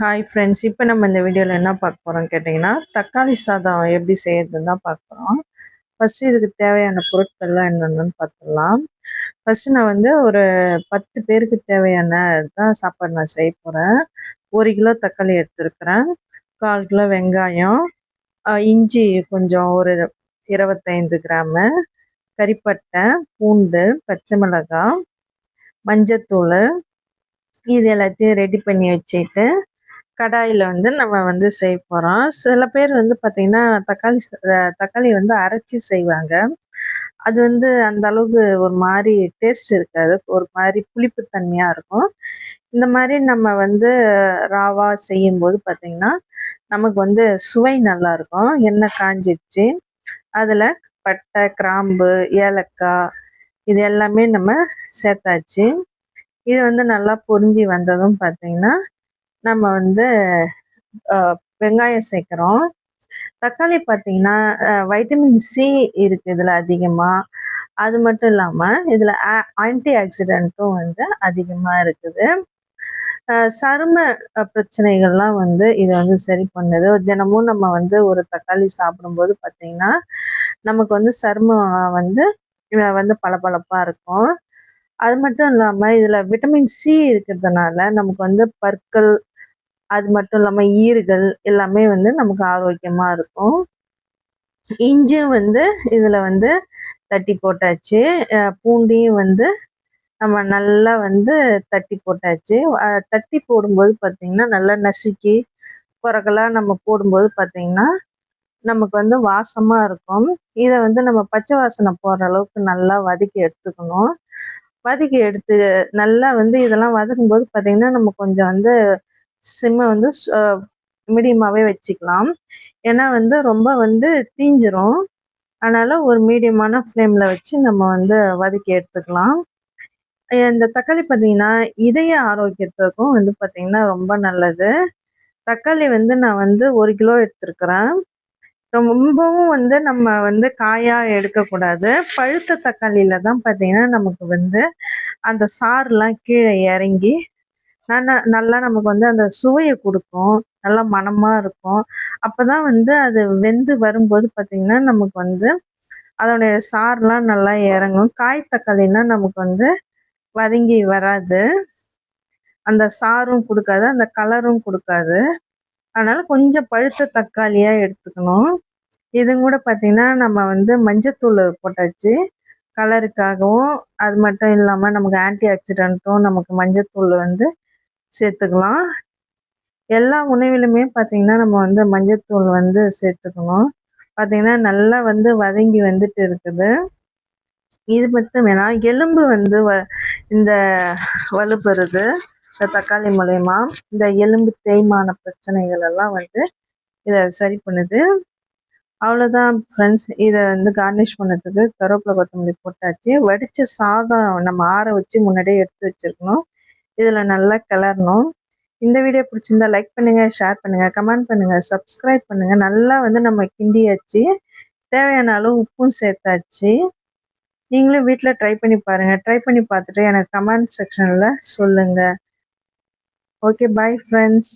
Hi friends இப்போ நம்ம இந்த வீடியோவில் என்ன பார்க்க போகிறோம் கேட்டிங்கன்னா தக்காளி சாதம் எப்படி செய்யறதுன்னு தான் பார்க்குறோம் ஃபஸ்ட்டு இதுக்கு தேவையான பொருட்கள்லாம் என்னென்னு பார்த்துடலாம். ஃபஸ்ட்டு நான் வந்து ஒரு பத்து பேருக்கு தேவையான தான் சாப்பாடு நான் செய்ய போகிறேன் ஒரு கிலோ தக்காளி எடுத்துருக்குறேன். கால் கிலோ வெங்காயம் இஞ்சி கொஞ்சம் ஒரு இருபத்தைந்து கிராமு கறிப்பட்டை பூண்டு பச்சை மிளகாய் மஞ்சத்தூள் இது எல்லாத்தையும் ரெடி பண்ணி வச்சுட்டு கடாயில் வந்து நம்ம வந்து செய்ய போகிறோம் சில பேர் வந்து பார்த்திங்கன்னா தக்காளி தக்காளி வந்து அரைச்சி செய்வாங்க. அது வந்து அந்த அளவுக்கு ஒரு மாதிரி டேஸ்ட் இருக்காது. ஒரு மாதிரி புளிப்புத்தன்மையாக இருக்கும். இந்த மாதிரி நம்ம வந்து ராவா செய்யும்போது பார்த்திங்கன்னா நமக்கு வந்து சுவை நல்லாயிருக்கும் எண்ணெய் காஞ்சிடுச்சு அதில் பட்டை கிராம்பு ஏலக்காய் இது எல்லாமே நம்ம சேர்த்தாச்சு. இது வந்து நல்லா பொரிஞ்சு வந்ததும் பார்த்தீங்கன்னா நம்ம வந்து வெங்காயம் சேர்க்குறோம். தக்காளி பார்த்தீங்கன்னா வைட்டமின் சி இருக்குது இதில் அதிகமாக அது மட்டும் இல்லாமல் இதில் ஆன்டி ஆக்சிடென்ட்டும் வந்து அதிகமாக இருக்குது. சரும பிரச்சனைகள்லாம் வந்து இதை வந்து சரி பண்ணுது. தினமும் நம்ம வந்து ஒரு தக்காளி சாப்பிடும்போது பார்த்திங்கன்னா நமக்கு வந்து சருமம் வந்து வந்து பளபளப்பாக இருக்கும். அது மட்டும் இல்லாமல் இதில் விட்டமின் சி இருக்கிறதுனால நமக்கு வந்து பற்கள் அது மட்டும் இல்லாமல் ஈறுகள் எல்லாமே வந்து நமக்கு ஆரோக்கியமாக இருக்கும். இஞ்சியும் வந்து இதில் வந்து தட்டி போட்டாச்சு. பூண்டையும் வந்து நம்ம நல்லா வந்து தட்டி போட்டாச்சு. தட்டி போடும்போது பார்த்திங்கன்னா நல்லா நசுக்கி குறகலாக நம்ம போடும்போது பார்த்திங்கன்னா நமக்கு வந்து வாசமாக இருக்கும். இதை வந்து நம்ம பச்சை வாசனை போகிற அளவுக்கு நல்லா வதக்கி எடுத்துக்கணும். வதக்கி எடுத்து நல்லா வந்து இதெல்லாம் வதக்கும்போது பார்த்திங்கன்னா நம்ம கொஞ்சம் வந்து சிம்மை வந்து மீடியமாகவே வச்சுக்கலாம். ஏன்னா வந்து ரொம்ப வந்து தீஞ்சிரும். அதனால் ஒரு மீடியமான ஃப்ளேமில் வச்சு நம்ம வந்து வதக்கி எடுத்துக்கலாம். இந்த தக்காளி பார்த்தீங்கன்னா இதய ஆரோக்கியத்துக்கும் வந்து பார்த்திங்கன்னா ரொம்ப நல்லது. தக்காளி வந்து நான் வந்து ஒரு கிலோ எடுத்துருக்குறேன். ரொம்பவும் வந்து நம்ம வந்து காயாக எடுக்கக்கூடாது. பழுத்த தக்காளியில் தான் பார்த்தீங்கன்னா நமக்கு வந்து அந்த சாறுலாம் கீழே இறங்கி நல்லா நல்லா நமக்கு வந்து அந்த சுவையை கொடுக்கும். நல்லா மனமாக இருக்கும். அப்போ தான் வந்து அது வெந்து வரும்போது பார்த்திங்கன்னா நமக்கு வந்து அதோடைய சாறுலாம் நல்லா இறங்கும். காய் தக்காளினா நமக்கு வந்து வதங்கி வராது. அந்த சாரும் கொடுக்காது அந்த கலரும் கொடுக்காது. அதனால் கொஞ்சம் பழுத்த தக்காளியாக எடுத்துக்கணும். இது கூட பார்த்திங்கன்னா நம்ம வந்து மஞ்சத்தூள் போட்டாச்சு. கலருக்காகவும் அது மட்டும் இல்லாமல் நமக்கு ஆன்டி ஆக்சிடென்ட்டும் நமக்கு மஞ்சத்தூள் வந்து சேர்த்துக்கலாம். எல்லா உணவிலுமே பார்த்திங்கன்னா நம்ம வந்து மஞ்சத்தூள் வந்து சேர்த்துக்கணும். பார்த்திங்கன்னா நல்லா வந்து வதங்கி வந்துட்டு இருக்குது. இது மட்டும் வேணாம் எலும்பு வந்து வ இந்த வலுப்பெறுது. இந்த தக்காளி மூலயமா இந்த எலும்பு தேய்மான பிரச்சனைகள் எல்லாம் வந்து இதை சரி பண்ணுது. அவ்வளோதான் ஃப்ரெண்ட்ஸ் இதை வந்து கார்னிஷ் பண்ணதுக்கு கருவேப்பிலை கொத்தமல்லி போட்டாச்சு. வடித்த சாதம் நம்ம ஆற வச்சு முன்னாடியே எடுத்து வச்சிருக்கணும். இதில் நல்லா கிளறணும். இந்த வீடியோ பிடிச்சிருந்தா லைக் பண்ணுங்கள் ஷேர் பண்ணுங்கள் கமெண்ட் பண்ணுங்கள் சப்ஸ்கிரைப் பண்ணுங்கள் நல்லா வந்து நம்ம கிண்டியாச்சு. தேவையான அளவு உப்பும் சேர்த்தாச்சு. நீங்களும் வீட்டில் ட்ரை பண்ணி பாருங்கள் ட்ரை பண்ணி பார்த்துட்டு எனக்கு கமெண்ட் செக்ஷனில் சொல்லுங்கள் ஓகே பாய் ஃப்ரெண்ட்ஸ்